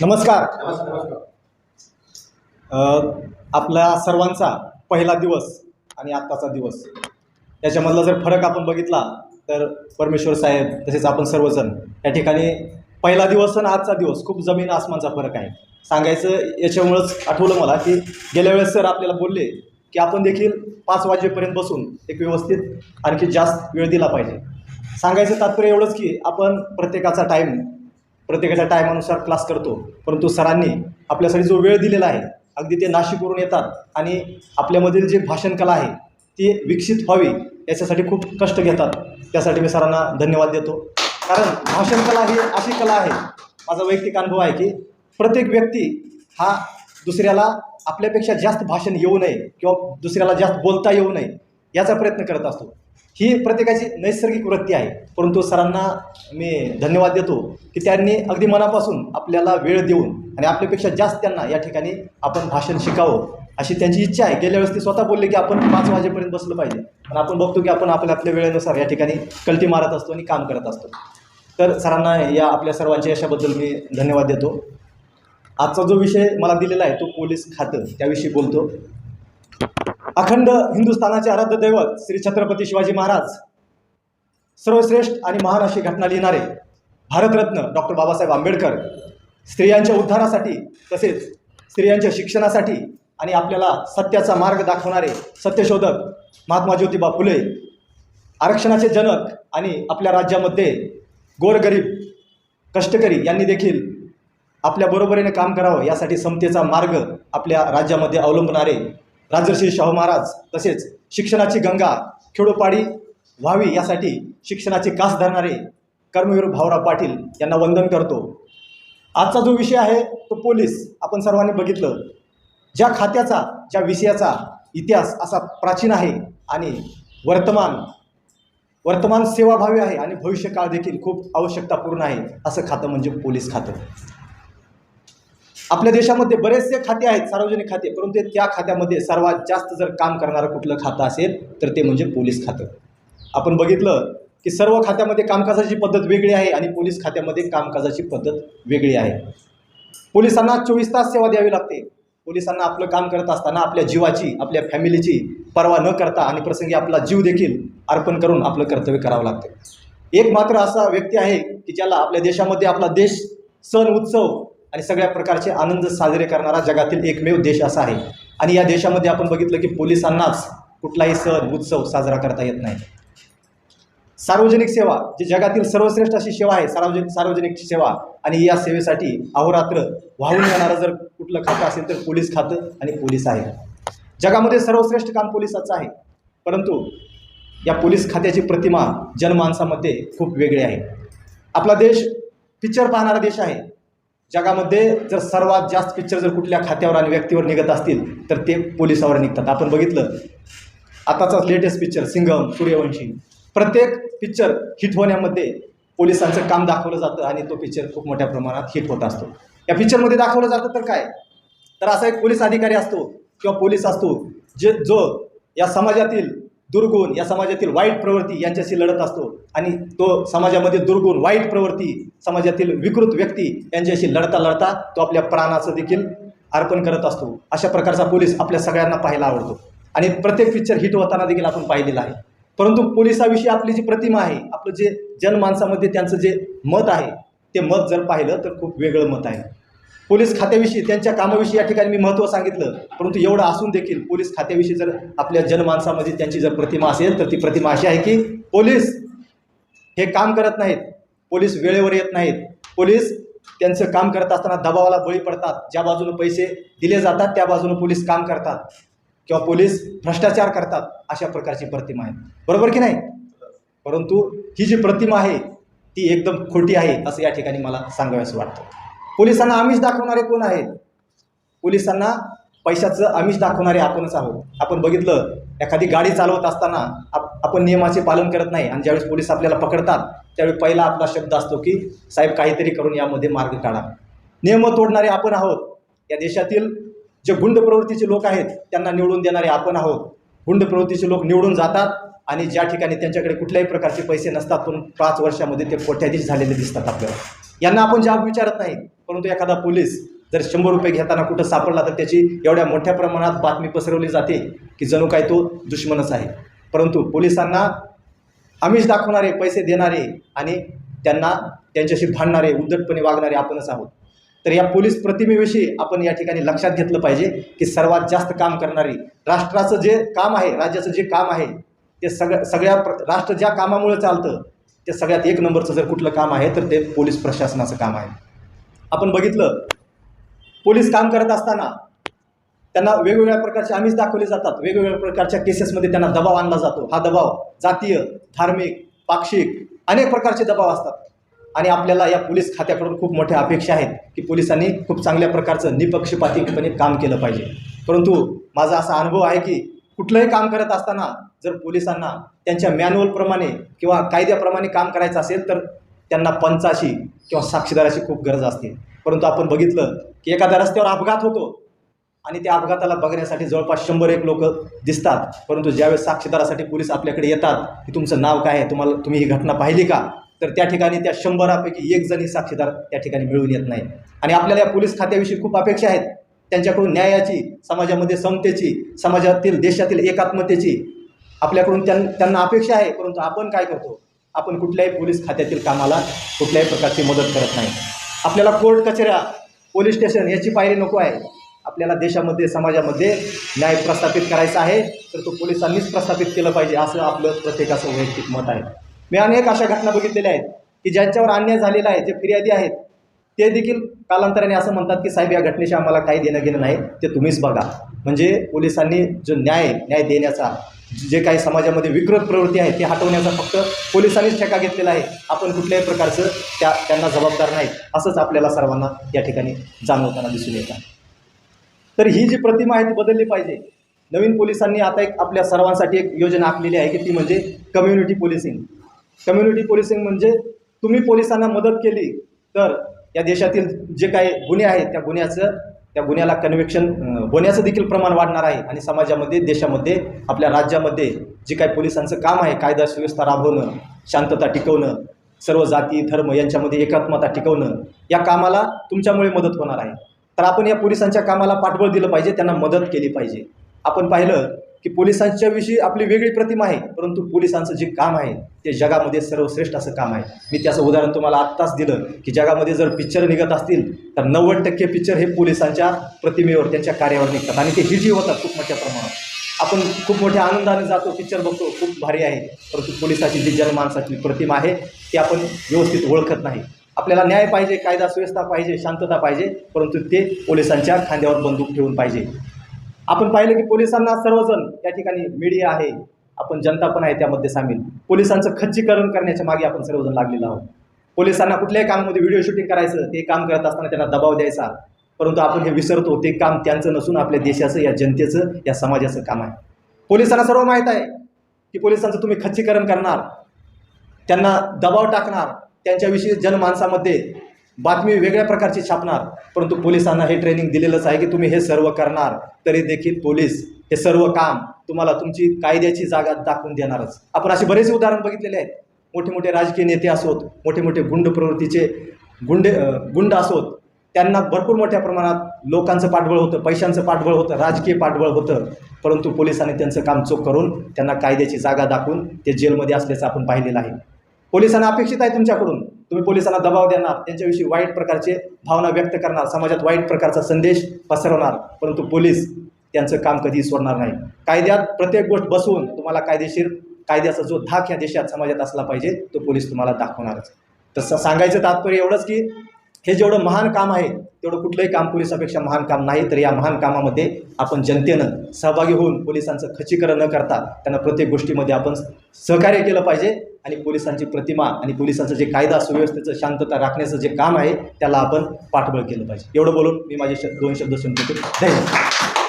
नमस्कार. आपला सर्वांचा पहिला दिवस आणि आत्ताचा दिवस. याच्यामधला जर फरक आपण बघितला तर परमेश्वर साहेब तसेच आपण सर्वजण या ठिकाणी पहिला दिवस आणि आजचा दिवस खूप जमीन आसमानचा फरक आहे. सांगायचं याच्यामुळंच आठवलं मला की गेल्या वेळेस सर आपल्याला बोलले की आपण देखील पाच वाजेपर्यंत बसून एक व्यवस्थित आणखी जास्त वेळ दिला पाहिजे. सांगायचं तात्पर्य एवढंच की आपण प्रत्येकाचा टाईम प्रत्येकाच्या टायमानुसार क्लास करतो. परंतु सरांनी आपल्यासाठी जो वेळ दिलेला आहे अगदी ते नाशिकवरून येतात आणि आपल्यामधील जी भाषणकला आहे ती विकसित व्हावी याच्यासाठी खूप कष्ट घेतात. त्यासाठी मी सरांना धन्यवाद देतो. कारण भाषणकला ही अशी कला आहे माझा वैयक्तिक अनुभव आहे की प्रत्येक व्यक्ती हा दुसऱ्याला आपल्यापेक्षा जास्त भाषण येऊ नये किंवा दुसऱ्याला जास्त बोलता येऊ नये याचा प्रयत्न करत असतो. ही प्रत्येकाची नैसर्गिक वृत्ती आहे. परंतु सरांना मी धन्यवाद देतो की त्यांनी अगदी मनापासून आपल्याला वेळ देऊन आणि आपल्यापेक्षा जास्त त्यांना या ठिकाणी आपण भाषण शिकावं अशी त्यांची इच्छा आहे. गेल्या वेळेस ते स्वतः बोलले की आपण पाच वाजेपर्यंत बसलं पाहिजे. पण आपण बघतो की आपण आपल्या आपल्या वेळेनुसार या ठिकाणी कल्टी मारत असतो आणि काम करत असतो. तर सरांना या आपल्या सर्वांच्या यशाबद्दल मी धन्यवाद देतो. आजचा जो विषय मला दिलेला आहे तो पोलीस खातं त्याविषयी बोलतो. अखंड हिंदुस्थानाचे आराध्य दैवत श्री छत्रपती शिवाजी महाराज सर्वश्रेष्ठ आणि महान अशी घटना लिहिणारे भारतरत्न डॉक्टर बाबासाहेब आंबेडकर स्त्रियांच्या उद्धारासाठी तसेच स्त्रियांच्या शिक्षणासाठी आणि आपल्याला सत्याचा मार्ग दाखवणारे सत्यशोधक महात्मा ज्योतिबा फुले आरक्षणाचे जनक आणि आपल्या राज्यामध्ये गोरगरीब कष्टकरी यांनी देखील आपल्या बरोबरीने काम करावं यासाठी समतेचा मार्ग आपल्या राज्यामध्ये अवलंबणारे राजर्षी शाहू महाराज तसेच शिक्षणाची गंगा खेडोपाडी व्हावी यासाठी शिक्षणाची कास धरणारे कर्मवीर भाऊराव पाटील यांना वंदन करतो. आजचा जो विषय आहे तो पोलीस. आपण सर्वांनी बघितलं. ज्या खात्याचा ज्या विषयाचा इतिहास असा प्राचीन आहे आणि वर्तमान वर्तमान सेवाभावी आहे आणि भविष्यकाळ देखील खूप आवश्यकतापूर्ण आहे असं खातं म्हणजे पोलीस खातं. आपल्या देशामध्ये बरेचसे खाते आहेत सार्वजनिक खाते परंतु त्या खात्यामध्ये सर्वात जास्त जर काम करणारं कुठलं खातं असेल तर ते म्हणजे पोलीस खातं. आपण बघितलं की सर्व खात्यामध्ये कामकाजाची पद्धत वेगळी आहे आणि पोलीस खात्यामध्ये कामकाजाची पद्धत वेगळी आहे. पोलिसांना चोवीस तास सेवा द्यावी लागते. पोलिसांना आपलं काम करत असताना आपल्या जीवाची आपल्या फॅमिलीची पर्वा न करता आणि प्रसंगी आपला जीव देखील अर्पण करून आपलं कर्तव्य करावं लागतं. एक मात्र असा व्यक्ती आहे की ज्याला आपल्या देशामध्ये आपला देश सण उत्सव आणि सगळ्या प्रकारचे आनंद साजरे करणारा जगातील एकमेव देश असा आहे. आणि या देशामध्ये आपण बघितलं की पोलिसांनाच कुठलाही सण उत्सव साजरा करता येत नाही. सार्वजनिक सेवा जी जगातील सर्वश्रेष्ठ अशी सेवा आहे सार्वजनिक सार्वजनिक सेवा आणि या सेवेसाठी अहोरात्र वाहून येणारं जर कुठलं खातं असेल तर पोलीस खातं आणि पोलीस आहे. जगामध्ये सर्वश्रेष्ठ काम पोलिसाचं आहे परंतु या पोलीस खात्याची प्रतिमा जनमानसामध्ये खूप वेगळी आहे. आपला देश पिक्चर पाहणारा देश आहे जगामध्ये जर सर्वात जास्त पिक्चर जर कुठल्या खात्यावर आणि व्यक्तीवर निघत असतील तर ते पोलिसावर निघतात. आपण बघितलं आताचाच लेटेस्ट पिक्चर सिंगम सूर्यवंशी. प्रत्येक पिक्चर हिट होण्यामध्ये पोलिसांचं काम दाखवलं जातं आणि तो पिक्चर खूप मोठ्या प्रमाणात हिट होत असतो. या पिक्चरमध्ये दाखवलं जातं तर काय? तर असा एक पोलीस अधिकारी असतो किंवा पोलीस असतो जे जो या समाजातील दुर्गुण या समाजातील वाईट प्रवृत्ती यांच्याशी लढत असतो. आणि तो समाजामध्ये दुर्गुण वाईट प्रवृत्ती समाजातील विकृत व्यक्ती यांच्याशी लढता लढता तो आपल्या प्राणाचं देखील अर्पण करत असतो. अशा प्रकारचा पोलीस आपल्या सगळ्यांना पाहायला आवडतो. आणि प्रत्येक पिक्चर हिट होताना देखील आपण पाहिलेलं आहे. परंतु पोलिसाविषयी आपली जी प्रतिमा आहे आपलं जे जनमानसामध्ये त्यांचं जे मत आहे ते मत जर पाहिलं तर खूप वेगळं मत आहे. पोलीस खात्याविषयी त्यांच्या कामाविषयी या ठिकाणी मी महत्त्व सांगितलं. परंतु एवढं असून देखील पोलीस खात्याविषयी जर आपल्या जनमानसामध्ये त्यांची जर प्रतिमा असेल तर ती प्रतिमा अशी आहे की पोलीस हे काम करत नाहीत. पोलीस वेळेवर येत नाहीत. पोलीस त्यांचं काम करत असताना दबावाला बळी पडतात. ज्या बाजूने पैसे दिले जातात त्या बाजूने पोलीस काम करतात. किंवा पोलीस भ्रष्टाचार करतात अशा प्रकारची प्रतिमा आहे बरोबर की नाही? परंतु ही जी प्रतिमा आहे ती एकदम खोटी आहे असं या ठिकाणी मला सांगावंसं वाटतं. पोलिसांना आमिष दाखवणारे कोण आहेत? पोलिसांना पैशाचं आमिष दाखवणारे आपणच आहोत. आपण बघितलं एखादी गाडी चालवत असताना आप आपण नियमाचे पालन करत नाही आणि ज्यावेळेस पोलीस आपल्याला पकडतात त्यावेळी पहिला आपला शब्द असतो की साहेब काहीतरी करून यामध्ये मार्ग काढा. नियम तोडणारे आपण आहोत. या देशातील जे गुंड प्रवृत्तीचे लोक आहेत त्यांना निवडून देणारे आपण आहोत. गुंड प्रवृत्तीचे लोक निवडून जातात आणि ज्या ठिकाणी त्यांच्याकडे कुठल्याही प्रकारचे पैसे नसतात पण पाच वर्षामध्ये ते कोट्याधीश झालेले दिसतात आपल्याला. यांना आपण जाब विचारत नाही. परंतु एखादा पोलीस जर शंभर रुपये घेताना कुठं सापडला तर त्याची एवढ्या मोठ्या प्रमाणात बातमी पसरवली जाते की जणू काय तो दुश्मनच आहे. परंतु पोलिसांना आमिष दाखवणारे पैसे देणारे आणि त्यांना त्यांच्याशी भांडणारे उद्धटपणे वागणारे आपणच आहोत. तर या पोलीस प्रतिमेविषयी आपण या ठिकाणी लक्षात घेतलं पाहिजे की सर्वात जास्त काम करणारी राष्ट्राचं जे काम आहे राज्याचं जे काम आहे ते सगळ्या सगळ्या प्र- राष्ट्र ज्या कामामुळे चालतं ते सगळ्यात एक नंबरचं जर कुठलं काम आहे तर ते पोलीस प्रशासनाचं काम आहे. आपण बघितलं. पोलीस काम करत असताना त्यांना वेगवेगळ्या प्रकारचे आमिष दाखवले जातात. वेगवेगळ्या प्रकारच्या केसेसमध्ये त्यांना दबाव आणला जातो. हा दबाव जातीय धार्मिक पाक्षिक अनेक प्रकारचे दबाव असतात. आणि आपल्याला या पोलीस खात्याकडून खूप मोठ्या अपेक्षा आहेत की पोलिसांनी खूप चांगल्या प्रकारचं निपक्षपातीपणे काम केलं पाहिजे. परंतु माझा असा अनुभव आहे की कुठलंही काम करत असताना जर पोलिसांना त्यांच्या मॅन्युअलप्रमाणे किंवा कायद्याप्रमाणे काम करायचं असेल तर त्यांना पंचाशी किंवा साक्षीदाराची खूप गरज असते. परंतु आपण बघितलं की एखाद्या रस्त्यावर अपघात होतो आणि त्या अपघाताला बघण्यासाठी जवळपास शंभर एक लोक दिसतात. परंतु ज्यावेळेस साक्षीदारासाठी पोलीस आपल्याकडे येतात की तुमचं नाव काय आहे तुम्हाला तुम्ही ही घटना पाहिली का? तर त्या ठिकाणी त्या शंभरापैकी एक जणी साक्षीदार त्या ठिकाणी मिळून येत नाही. आणि आपल्याला या पोलीस खात्याविषयी खूप अपेक्षा आहेत. त्यांच्याकडून न्यायाची समाजामध्ये समतेची समाजातील देशातील एकात्मतेची आपल्याकडून त्यां त्यांना अपेक्षा आहे. परंतु आपण काय करतो? आपण कुठल्याही पोलीस खात्यातील कामाला कुठल्याही प्रकारची मदत करत नाही. आपल्याला कोर्ट कचऱ्या पोलीस स्टेशन याची पायरी नको आहे. आपल्याला देशामध्ये समाजामध्ये न्याय प्रस्थापित करायचा आहे. तर तो पोलिसांनीच प्रस्थापित केलं पाहिजे असं आपलं प्रत्येकाचं वैयक्तिक मत आहे. मी अनेक अशा घटना बघितलेल्या आहेत की ज्यांच्यावर अन्याय झालेला आहे जे फिर्यादी आहेत ते देखील कालांतराने असं म्हणतात की साहेब या घटनेशी आम्हाला काही देणं घेणं नाही ते तुम्हीच बघा. म्हणजे पोलिसांनी जो न्याय न्याय देण्याचा जे काही समाजामध्ये विकृत प्रवृत्ती आहे ते हटवण्याचा फक्त पोलिसांनीच ठेका घेतलेला आहे. आपण कुठल्याही प्रकारचं त्या त्यांना जबाबदार नाही. असंच आपल्याला सर्वांना या ठिकाणी जाणवताना दिसून येतं. तर ही जी प्रतिमा आहे ती बदलली पाहिजे. नवीन पोलिसांनी आता एक आपल्या सर्वांसाठी एक योजना आखलेली आहे की ती म्हणजे कम्युनिटी पोलिसिंग कम्युनिटी पोलिसिंग म्हणजे तुम्ही पोलिसांना मदत केली तर या देशातील जे काही गुन्हे आहेत त्या गुन्ह्याचं त्या गुन्ह्याला कन्व्हेक्शन होण्याचं देखील प्रमाण वाढणार आहे. आणि समाजामध्ये देशामध्ये आपल्या राज्यामध्ये जे काही पोलिसांचं काम आहे कायदा सुव्यवस्था राबवणं शांतता टिकवणं सर्व जाती धर्म यांच्यामध्ये एकात्मता टिकवणं या कामाला तुमच्यामुळे मदत होणार आहे. तर आपण या पोलिसांच्या कामाला पाठबळ दिलं पाहिजे त्यांना मदत केली पाहिजे. आपण पाहिलं की पोलिसांच्या विषयी आपली वेगळी प्रतिमा आहे परंतु पोलिसांचं जे काम आहे ते जगामध्ये सर्वश्रेष्ठ असं काम आहे. मी त्याचं उदाहरण तुम्हाला आत्ताच दिलं की जगामध्ये जर पिक्चर निघत असतील तर नव्वद टक्के पिक्चर हे पोलिसांच्या प्रतिमेवर त्यांच्या कार्यावर निघतात. आणि ते हिजी होतात खूप मोठ्या प्रमाणात. आपण खूप मोठ्या आनंदाने जातो पिक्चर बघतो खूप भारी आहे परंतु पोलिसाची जी जनमानसाची प्रतिमा आहे ती आपण व्यवस्थित ओळखत नाही. आपल्याला न्याय पाहिजे कायदा सुव्यवस्था पाहिजे शांतता पाहिजे परंतु ते पोलिसांच्या खांद्यावर बंदूक ठेवून पाहिजे. आपण पाहिलं की पोलिसांना सर्वजण त्या ठिकाणी मीडिया आहे आपण जनता पण आहे त्यामध्ये सामील. पोलिसांचं खच्चीकरण करण्याच्या मागे आपण सर्वजण लागलेलो आहोत. पोलिसांना कुठल्याही कामामध्ये व्हिडिओ शूटिंग करायचं ते काम करत असताना त्यांना दबाव द्यायचा. परंतु आपण हे विसरतो ते काम त्यांचं नसून आपल्या देशाचं या जनतेचं या समाजाचं काम आहे. पोलिसांना सर्व माहीत आहे की पोलिसांचं तुम्ही खच्चीकरण करणार त्यांना दबाव टाकणार त्यांच्याविषयी जनमानसामध्ये बातमी वेगळ्या प्रकारची छापणार परंतु पोलिसांना हे ट्रेनिंग दिलेलंच आहे की तुम्ही हे सर्व करणार तरी देखील पोलीस हे सर्व काम तुम्हाला तुमची कायद्याची जागा दाखवून देणारच. आपण असे बरेच उदाहरण बघितलेले आहेत. मोठे मोठे राजकीय नेते असोत मोठे मोठे गुंड प्रवृत्तीचे गुंडे गुंड असोत त्यांना भरपूर मोठ्या प्रमाणात लोकांचं पाठबळ होतं पैशांचं पाठबळ होतं राजकीय पाठबळ होतं. परंतु पोलिसांनी त्यांचं काम चोख करून त्यांना कायद्याची जागा दाखवून ते जेलमध्ये असल्याचं आपण पाहिलेलं आहे. पोलिसांना अपेक्षित आहे तुमच्याकडून? तुम्ही पोलिसांना दबाव देणार त्यांच्याविषयी वाईट प्रकारचे भावना व्यक्त करणार समाजात वाईट प्रकारचा संदेश पसरवणार परंतु पोलीस त्यांचं काम कधीही सोडणार नाही. कायद्यात प्रत्येक गोष्ट बसवून तुम्हाला कायदेशीर कायद्याचा जो धाक या देशात समाजात असला पाहिजे तो पोलीस तुम्हाला दाखवणारच. तसं सांगायचं तात्पर्य एवढंच की हे जेवढं महान काम आहे तेवढं कुठलंही काम पोलिसापेक्षा महान काम नाही तर या महान कामामध्ये आपण जनतेनं सहभागी होऊन पोलिसांचं खचीकरण न करता त्यांना प्रत्येक गोष्टीमध्ये आपण सहकार्य केलं पाहिजे. आणि पोलिसांची प्रतिमा आणि पोलिसांचं जे कायदा सुव्यवस्थेचं शांतता राखण्याचं जे काम आहे त्याला आपण पाठबळ केलं पाहिजे. एवढं बोलून मी माझे शब्द दोन शब्द संपवतो. धन्यवाद.